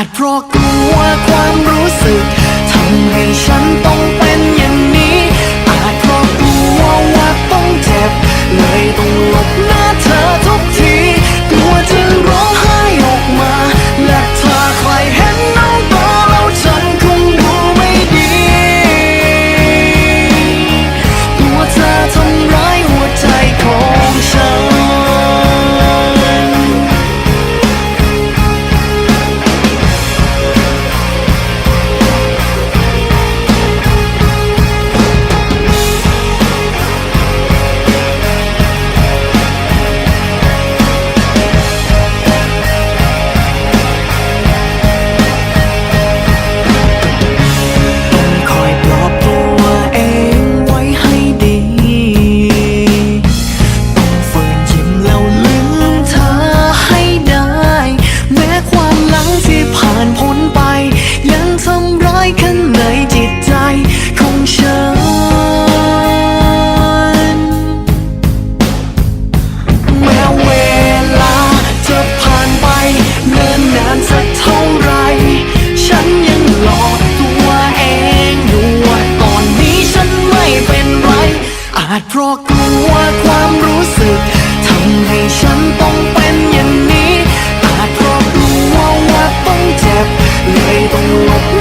อาจเพราะกลัวความรู้สึกทำให้ฉันต้องเป็นอย่างนี้ อาจเพราะกลัวว่าต้องเจ็บ เลยต้องหลบ ราะกลัวความรู้สึกทำให้ฉันต้องเป็นอย่างนี้อาจเพราะกลัวว่าต้องเจ็บเลยต้องลบ